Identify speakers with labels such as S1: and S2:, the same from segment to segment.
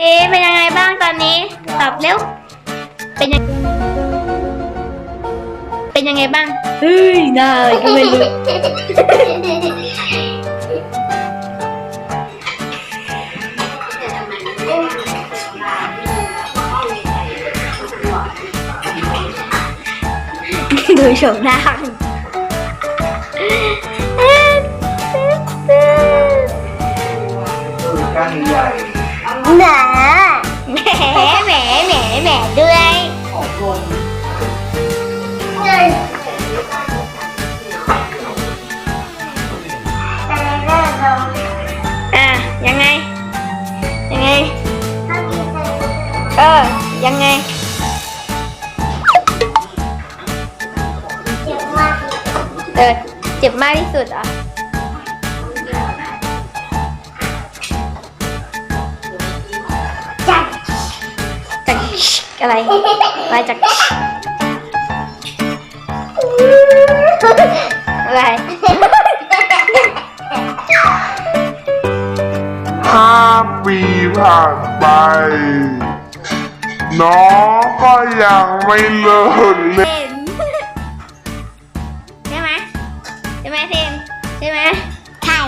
S1: เอ๊ะเป็นยังไงบ้างตอนนี้ ตอบเร็ว เป็นยัง เป็นยังไงบ้างเฮ้ยน่าอะไรก็ไม่รู้ดูโฉมหน้า
S2: ก้านใหญ่
S1: หนาแหมแหมแหมแหมด้วย
S2: ของค
S1: อะไรมาจากอะไร
S3: ห้าปีผ่านไป น้องก็ยังไม่เลิกเล่น
S1: เทนใช่ไหมใช่ไหมเทนใช่ไหมใช่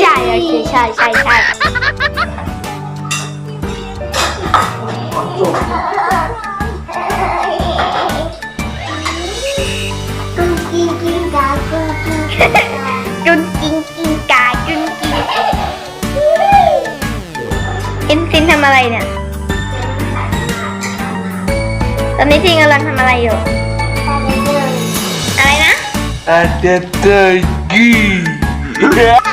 S1: ใช่โอเคใช่ใช่ใช่ำอะไรเนี่ย ตอนนี้ซินกำลังทำอะไรอยู่ อะไรนะ
S3: อาจจะเจอกี้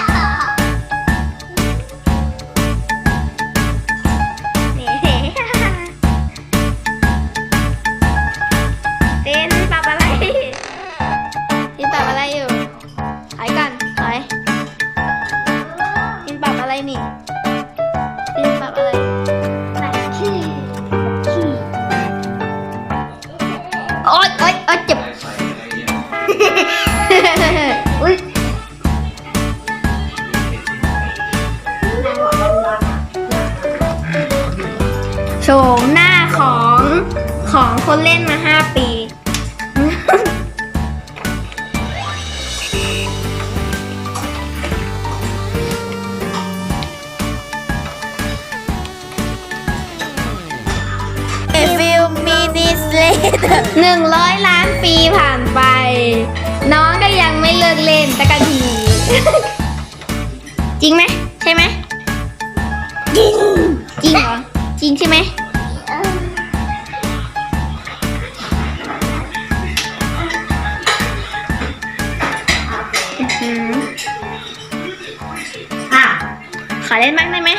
S1: โฉมหน้าของของคนเล่นมาห้าปี A few minutes later หนึ่งร้อยล้านปีผ่านไป น้องก็ยังไม่เลิกเล่นตะกะที จริงไหมใช่ไหมจริงจริงเหรอจ ริงใช่ไหมอืม
S2: อะ
S1: ขอเล่นบ้างได้ไหม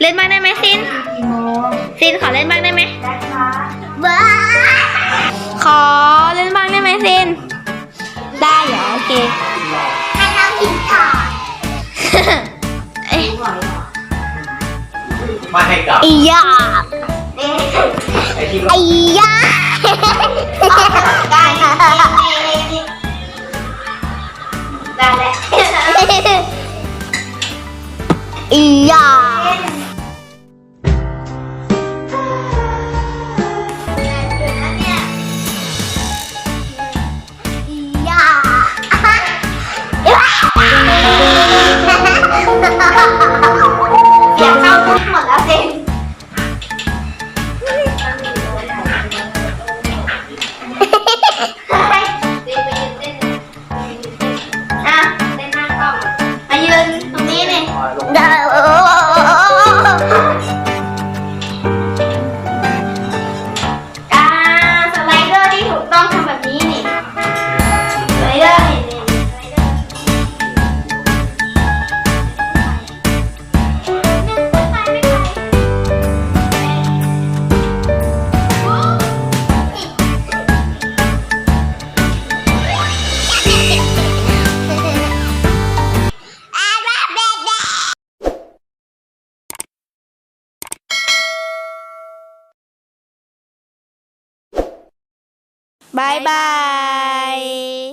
S1: เล่นบ้างได้ไหมซิน
S2: กี่โมง
S1: ซินขอเล่นบ้างได้ไหม
S2: นะคะ
S1: บ้าขอเล่นบ้างได้ไหมซิน ได้เหรอ โอเค ให้เรากินก่อนเอ้ ย
S2: มาให้กลับ
S1: อียา
S2: ไอ้ที่
S1: อียาได้ได้แล้วอียาอี บายบาย